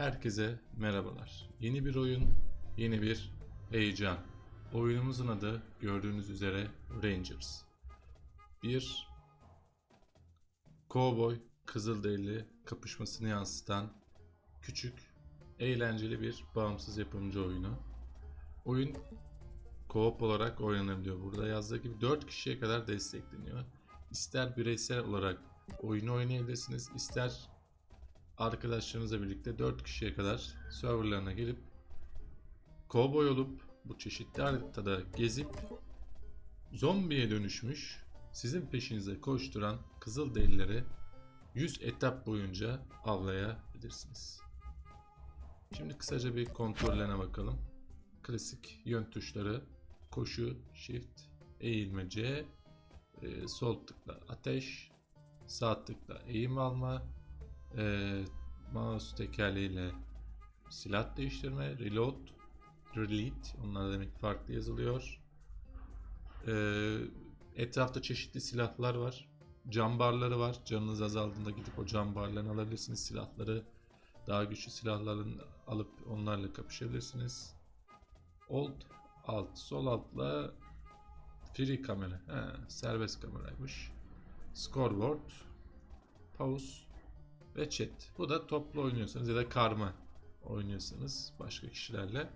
Herkese merhabalar. Yeni bir oyun, yeni bir heyecan. Oyunumuzun adı gördüğünüz üzere Rangers. Bir kovboy kızılderili kapışmasını yansıtan küçük, eğlenceli bir bağımsız yapımcı oyunu. Oyun co-op olarak oynanabiliyor. Burada yazdığı gibi 4 kişiye kadar destekleniyor. İster bireysel olarak oyunu oynayabilirsiniz, ister arkadaşlarınızla birlikte 4 kişiye kadar serverlarına gelip kovboy olup bu çeşitli haritada gezip zombiye dönüşmüş sizin peşinize koşturan kızıl delileri 100 etap boyunca avlayabilirsiniz. Şimdi kısaca bir kontrollerine bakalım. Klasik yön tuşları koşu, shift, eğilme C, e, sol tıkla ateş, sağ tıkla eğim alma, e, mouse tekerleğiyle silah değiştirme, reload, delete, onlar demek farklı yazılıyor. E, etrafta çeşitli silahlar var. Cam barları var. Canınız azaldığında gidip o cam barlarını alabilirsiniz. Silahları daha güçlü silahların alıp onlarla kapışabilirsiniz. Old alt, sol altla free kamera. He, serbest kameraymış. Scoreboard, pause ve chat. Bu da toplu oynuyorsanız ya da karma oynuyorsanız başka kişilerle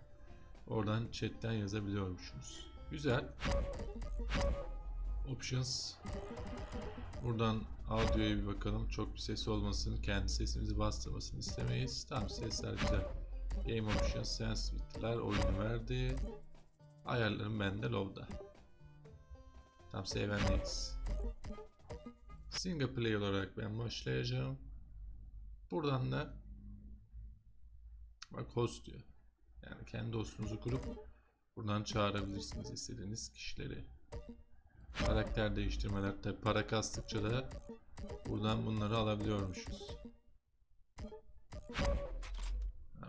oradan chatten yazabiliyormuşsunuz. Güzel. Options. Buradan audioya bir bakalım. Çok bir ses olmasın. Kendi sesimizi bastırmasını istemeyiz. Tamam sesler güzel. Game Options, Sensitivity'ler oyunu verdi. Ayarlarım bende low'da. Tam next. Single player olarak ben başlayacağım. Buradan da bak host diyor. Yani kendi dostunuzu kurup buradan çağırabilirsiniz istediğiniz kişileri. Karakter değiştirmeler tabi para kastıkça da buradan bunları alabiliyormuşuz.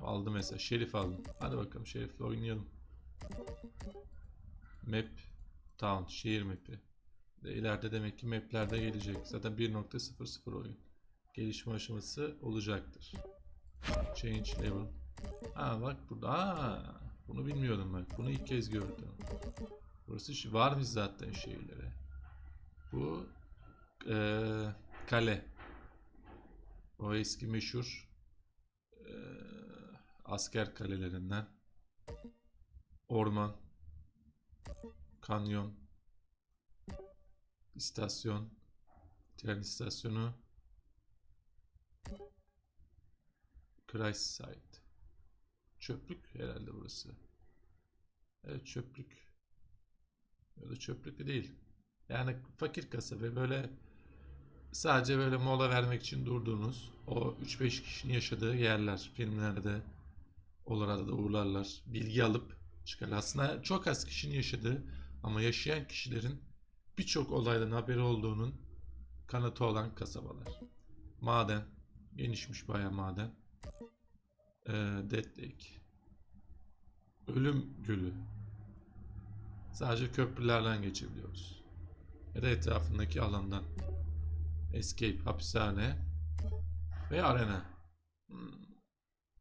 Aldım mesela. Şerif aldım. Hadi bakalım Şerif'le oynayalım. Map Town. Şehir map'i. De ileride demek ki map'ler de gelecek. Zaten 1.00 oyun. Gelişme aşaması olacaktır. Change level. Ha bak burada. Aa, bunu bilmiyordum bak. Bunu ilk kez gördüm. Burası varmış zaten şehirlere. Bu eee, kale. O eski meşhur eee, asker kalelerinden. Orman. Kanyon. istasyon. Tren istasyonu. Crisis site. Çöplük herhalde burası. Evet çöplük. Ya da çöplük de değil. Yani fakir kasaba böyle sadece böyle mola vermek için durduğunuz o 3-5 kişinin yaşadığı yerler. Filmlerde oralarda da uğurlarlar. Bilgi alıp çıkar. Aslında çok az kişinin yaşadığı ama yaşayan kişilerin birçok olaydan haberi olduğunun kanıtı olan kasabalar. Maden. Genişmiş bayağı maden. Ee, Dead Lake. Ölüm Gölü. Sadece köprülerden geçebiliyoruz. Ya da etrafındaki alandan. Escape, hapishane ve arena. Hmm,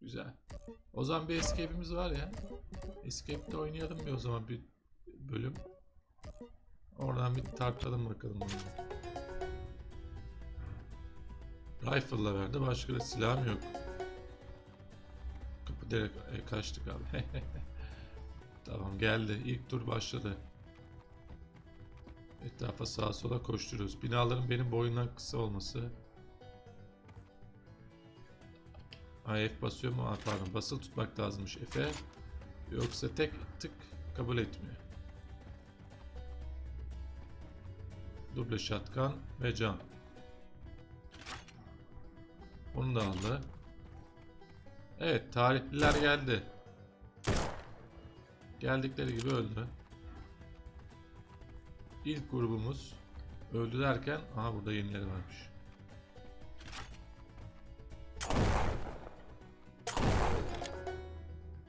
güzel. O zaman bir escape'imiz var ya. Escape'de oynayalım bir o zaman bir bölüm. Oradan bir tartalım bakalım. Rifle'la verdi. Başka da silahım yok. Direkt e, kaçtık abi. tamam geldi. İlk tur başladı. Etrafa sağa sola koşturuyoruz. Binaların benim boyundan kısa olması. Ay F basıyor mu? Aa, pardon basılı tutmak lazımmış F'e. Yoksa tek tık kabul etmiyor. Duble shotgun ve can. Onu da aldı. Evet taripliler geldi. Geldikleri gibi öldü. İlk grubumuz öldü derken aha burada yenileri varmış.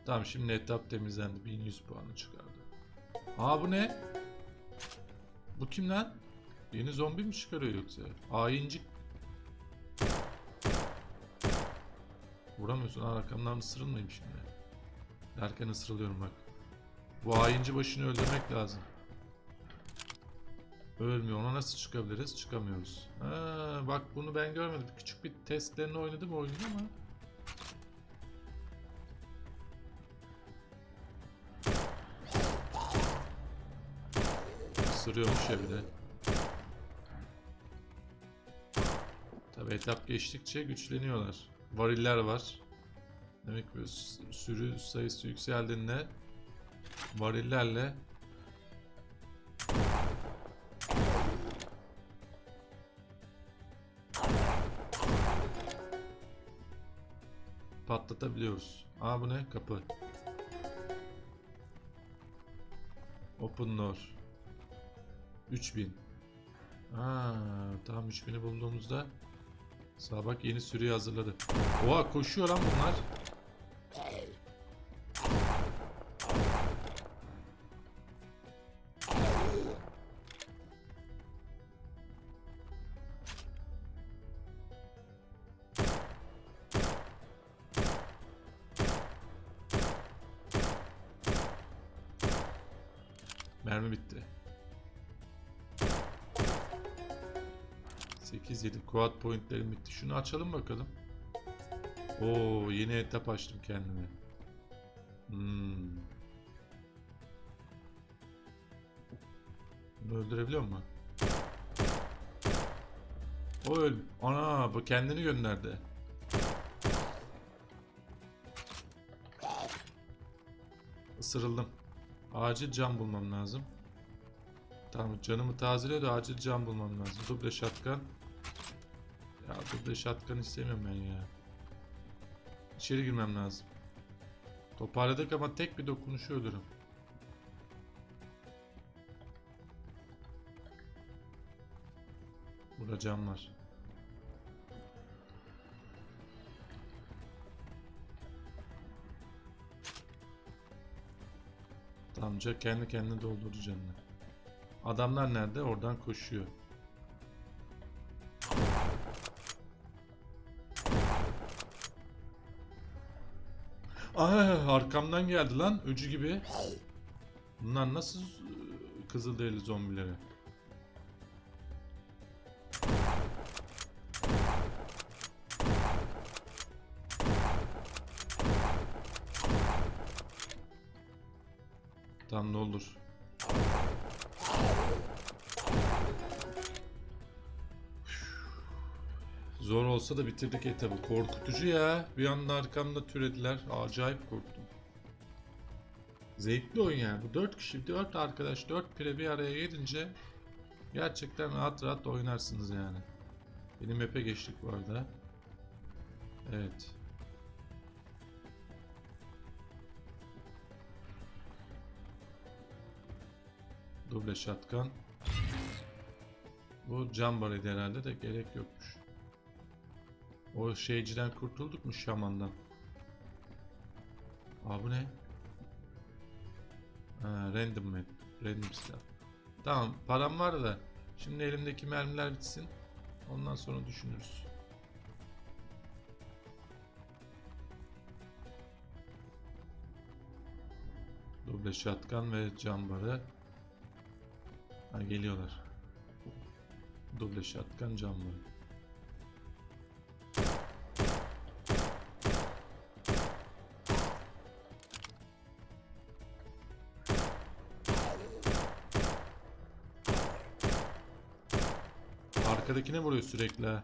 Tamam şimdi etap temizlendi. 1100 puanı çıkardı. Aa bu ne? Bu kim lan? Yeni zombi mi çıkarıyor yoksa? Hainci Vuramıyorsun. Aa, arkamdan ısırılmayayım şimdi. Derken ısırılıyorum bak. Bu hainci başını öldürmek lazım. Ölmüyor. Ona nasıl çıkabiliriz? Çıkamıyoruz. Ha, bak bunu ben görmedim. Küçük bir testlerini oynadım oyunu ama. Isırıyormuş ya bir de. Tabi etap geçtikçe güçleniyorlar. Variller var. Demek ki sü- sürü sayısı yükseldiğinde varillerle patlatabiliyoruz. Aa bu ne? Kapı. Open door. 3000. Aa, tamam 3000'i bulduğumuzda Sağ bak yeni sürüyü hazırladı. Oha koşuyor lan bunlar. Mermi bitti. 8 7 quad pointlerim bitti. Şunu açalım bakalım. Oo yeni etap açtım kendime. Hmm. Bunu öldürebiliyor mu? O öl. Ana bu kendini gönderdi. Isırıldım. Acil can bulmam lazım. Tamam canımı tazeliyor da acil can bulmam lazım. Duble shotgun. Duble shotgun istemiyorum ben ya. İçeri girmem lazım. Toparladık ama tek bir dokunuşu ölürüm. Burada cam var. Tamam ca- kendi kendine doldurdu canını. Adamlar nerede? Oradan koşuyor. Aa, arkamdan geldi lan öcü gibi. Bunlar nasıl e, kızılderili zombileri? Tamam ne olur. Zor olsa da bitirdik etabı. Korkutucu ya. Bir anda arkamda türediler. Acayip korktum. Zevkli oyun yani. Bu 4 kişi, 4 arkadaş, 4 pire bir araya gelince gerçekten rahat rahat oynarsınız yani. Benim map'e geçtik bu arada. Evet. Duble shotgun. Bu cam barıydı herhalde de gerek yokmuş. O şeyciden kurtulduk mu şamandan? Aa bu ne? Ha, random map. Random silah. Tamam param var da şimdi elimdeki mermiler bitsin. Ondan sonra düşünürüz. Duble shotgun ve cam barı. Ha, geliyorlar. Duble shotgun cam Arkadakine vuruyor sürekli ha.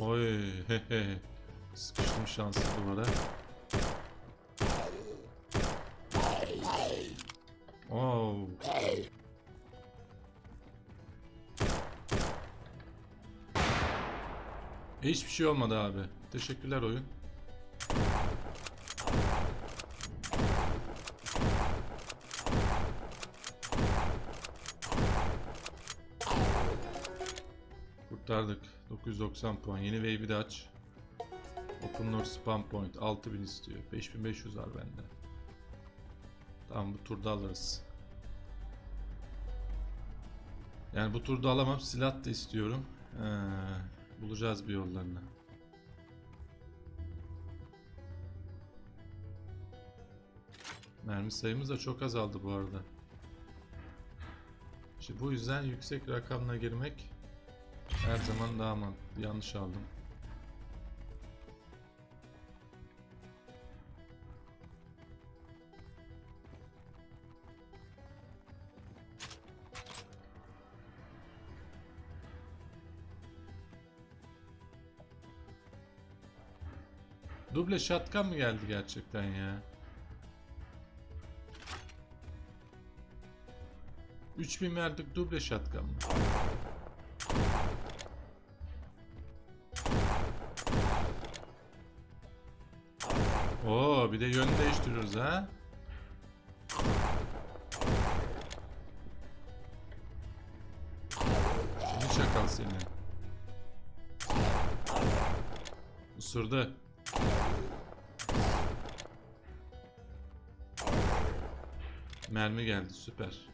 Oy he he. Sıkıştım şanssız duvara. Oh. Hiçbir şey olmadı abi. Teşekkürler oyun. 990 puan. Yeni wave'i de aç. Open Door spam point. 6000 istiyor. 5500 var bende. Tamam bu turda alırız. Yani bu turda alamam. Silah da istiyorum. Ee, bulacağız bir yollarını. Mermi sayımız da çok azaldı bu arada. İşte bu yüzden yüksek rakamla girmek her zaman daha mantıklı. Yanlış aldım. Duble şatkan mı geldi gerçekten ya? 3000 verdik duble şatkan mı? Ha. Seni çakal seni. Usurdu. Mermi geldi süper.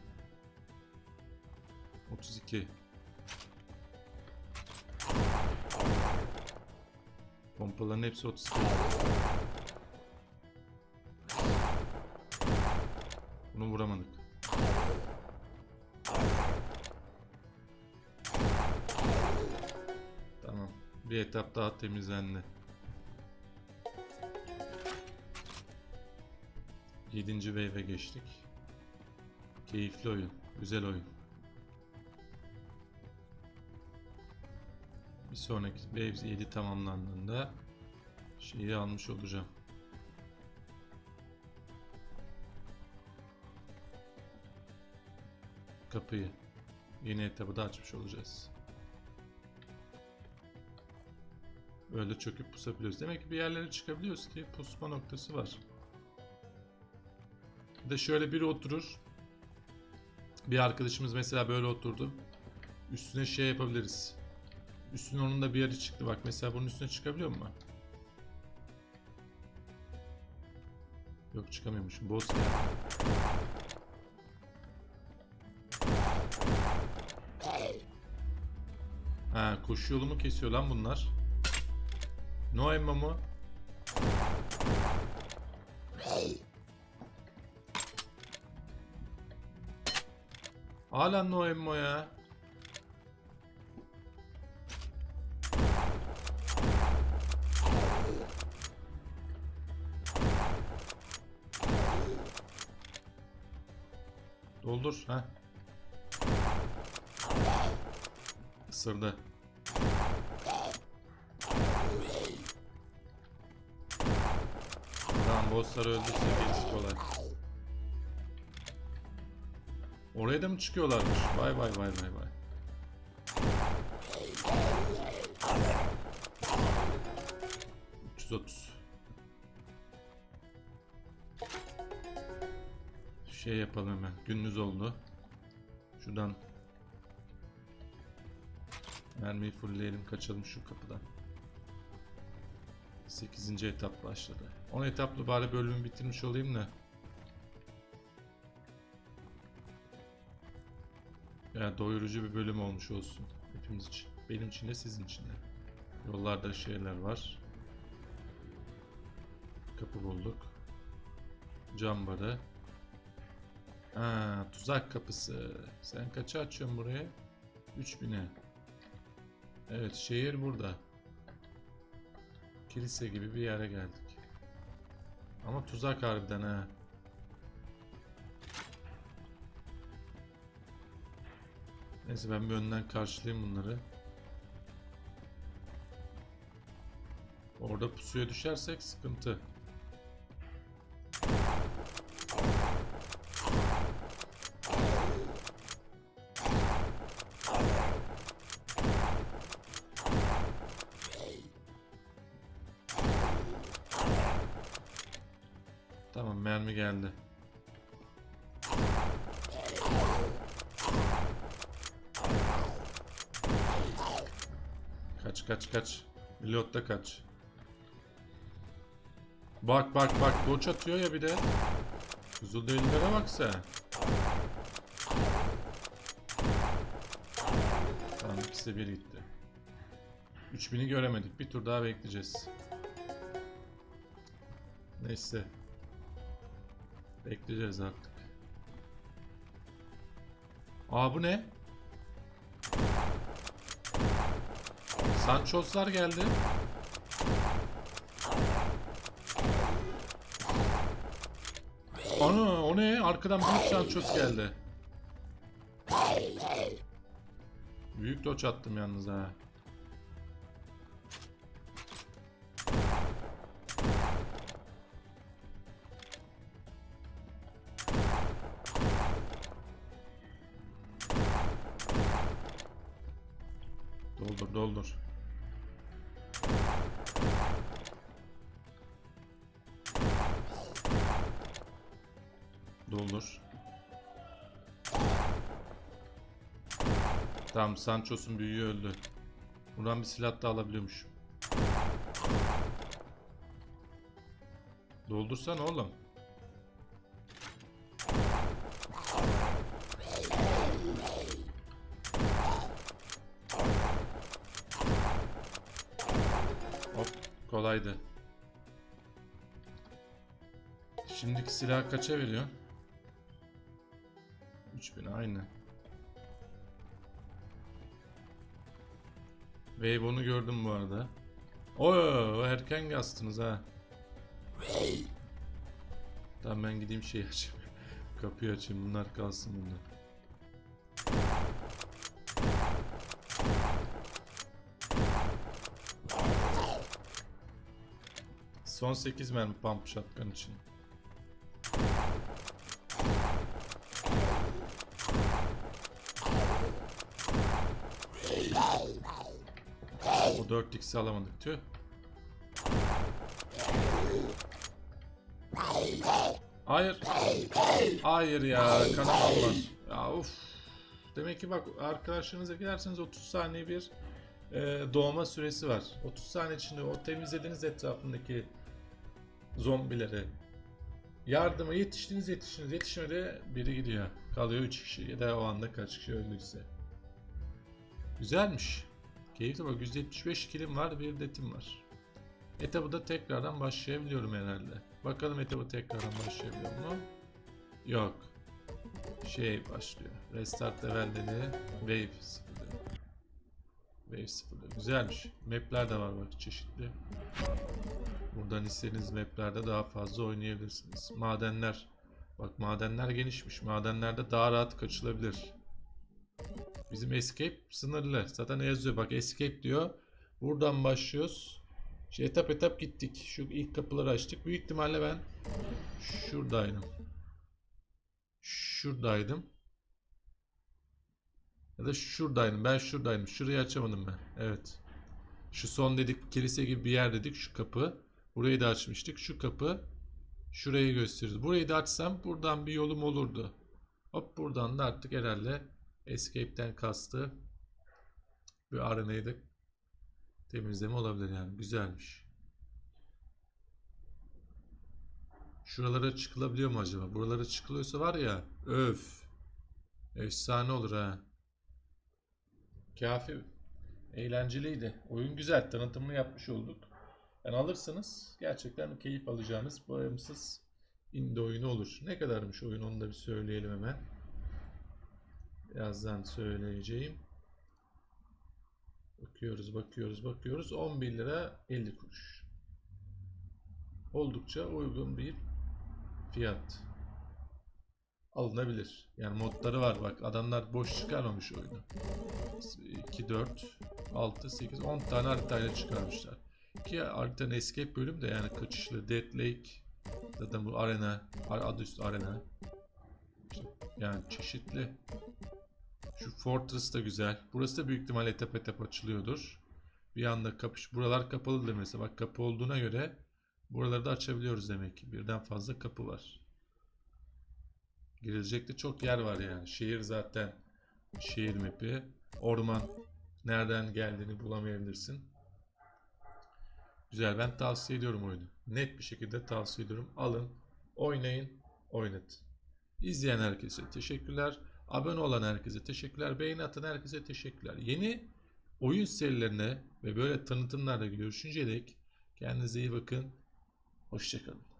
32. Pompaların hepsi 32. Bunu vuramadık. Tamam. Bir etap daha temizlendi. Yedinci wave'e geçtik. Keyifli oyun. Güzel oyun. Bir sonraki wave 7 tamamlandığında şeyi almış olacağım. Kapıyı. Yeni etabı da açmış olacağız. Böyle çöküp pusabiliyoruz. Demek ki bir yerlere çıkabiliyoruz ki pusma noktası var. Bir de şöyle biri oturur. Bir arkadaşımız mesela böyle oturdu. Üstüne şey yapabiliriz. Üstüne onun da bir yeri çıktı. Bak mesela bunun üstüne çıkabiliyor mu? Yok çıkamıyormuşum. Boss koşu yolumu kesiyor lan bunlar. No emma mı? Hala no emma ya. Doldur ha. Isırdı. Bosslar öldüyse gerisi kolay. Oraya da mı çıkıyorlarmış? Vay vay vay vay vay. ...330. Şey yapalım hemen. Gündüz oldu. Şuradan... Mermiyi fullleyelim. Kaçalım şu kapıdan. 8. etap başladı. 10 etaplı bari bölümü bitirmiş olayım da. Ya doyurucu bir bölüm olmuş olsun. Hepimiz için. Benim için de sizin için de. Yollarda şeyler var. Kapı bulduk. Cam barı. Ha, tuzak kapısı. Sen kaça açıyorsun buraya? 3000'e. Evet şehir burada. Kilise gibi bir yere geldik. Ama tuzak harbiden ha. Neyse ben bir önden karşılayayım bunları. Orada pusuya düşersek sıkıntı. Tamam mermi geldi. Kaç kaç kaç. Pilotta kaç. Bak bak bak doç atıyor ya bir de. Kızılderililere bak sen. Tamam ikisi bir gitti. 3000'i göremedik. Bir tur daha bekleyeceğiz. Neyse. Bekleyeceğiz artık. Aa bu ne? Sanchos'lar geldi. Ana o ne? Arkadan büyük Sanchos geldi. Büyük doç attım yalnız ha. Doldur doldur. Doldur. Tamam Sanchos'un büyüğü öldü. Buradan bir silah da alabiliyormuş. Doldursan oğlum. Kolaydı. Şimdiki silah kaça veriyor? 3000 aynı. Wave'onu gördüm bu arada. Oo erken gastınız ha. Tamam ben gideyim şey açayım. Kapıyı açayım bunlar kalsın bunlar. Son 8 mermi pump shotgun için. O 4x'i alamadık tüh. Hayır. Hayır ya kanamam var. Ya of. Demek ki bak arkadaşlarınıza giderseniz 30 saniye bir e, doğma süresi var. 30 saniye içinde o temizlediğiniz etrafındaki zombileri yardıma yetiştiniz yetiştiniz yetişmedi biri gidiyor. Kalıyor 3 kişi ya da o anda kaç kişi öldüyse. Güzelmiş. Keyifli bak 175 kilim var bir detim var. Etabı da tekrardan başlayabiliyorum herhalde. Bakalım etabı tekrardan başlayabiliyor mu? Yok. Şey başlıyor. Restart level dedi. Wave sıfırlıyor. Wave sıfırlıyor. Güzelmiş. Map'ler de var bak çeşitli. Buradan istediğiniz map'lerde daha fazla oynayabilirsiniz. Madenler. Bak madenler genişmiş. Madenlerde daha rahat kaçılabilir. Bizim escape sınırlı. Zaten yazıyor bak escape diyor. Buradan başlıyoruz. Şey, etap etap gittik. Şu ilk kapıları açtık. Büyük ihtimalle ben şuradaydım. Şuradaydım. Ya da şuradaydım. Ben şuradaydım. Şurayı açamadım ben. Evet. Şu son dedik kilise gibi bir yer dedik. Şu kapı. Burayı da açmıştık. Şu kapı. Şurayı gösteriyoruz. Burayı da açsam buradan bir yolum olurdu. Hop buradan da artık herhalde Escape'den kastı bir arenayı da temizleme olabilir yani. Güzelmiş. Şuralara çıkılabiliyor mu acaba? Buralara çıkılıyorsa var ya öf. Efsane olur ha. Kafi. Eğlenceliydi. Oyun güzel. Tanıtımını yapmış olduk. Yani alırsanız gerçekten keyif alacağınız bağımsız indie oyunu olur. Ne kadarmış oyun onu da bir söyleyelim hemen. Birazdan söyleyeceğim. Bakıyoruz, bakıyoruz, bakıyoruz. 11 lira 50 kuruş. Oldukça uygun bir fiyat. Alınabilir. Yani modları var bak. Adamlar boş çıkarmamış oyunu. 2, 4, 6, 8, 10 tane haritayla çıkarmışlar. Ki haritanın escape bölüm de yani kaçışlı. Dead Lake. Zaten bu arena. Adı üstü arena. Yani çeşitli. Şu Fortress da güzel. Burası da büyük ihtimalle etap etap açılıyordur. Bir anda kapış. Buralar kapalıdır mesela. Bak kapı olduğuna göre buraları da açabiliyoruz demek ki. Birden fazla kapı var. Girilecek de çok yer var yani. Şehir zaten şehir mapi. Orman nereden geldiğini bulamayabilirsin. Güzel ben tavsiye ediyorum oyunu. Net bir şekilde tavsiye ediyorum. Alın, oynayın. oynatın. İzleyen herkese teşekkürler. Abone olan herkese teşekkürler. Beğeni atan herkese teşekkürler. Yeni oyun serilerine ve böyle tanıtımlarla görüşünceye dek kendinize iyi bakın. Hoşçakalın.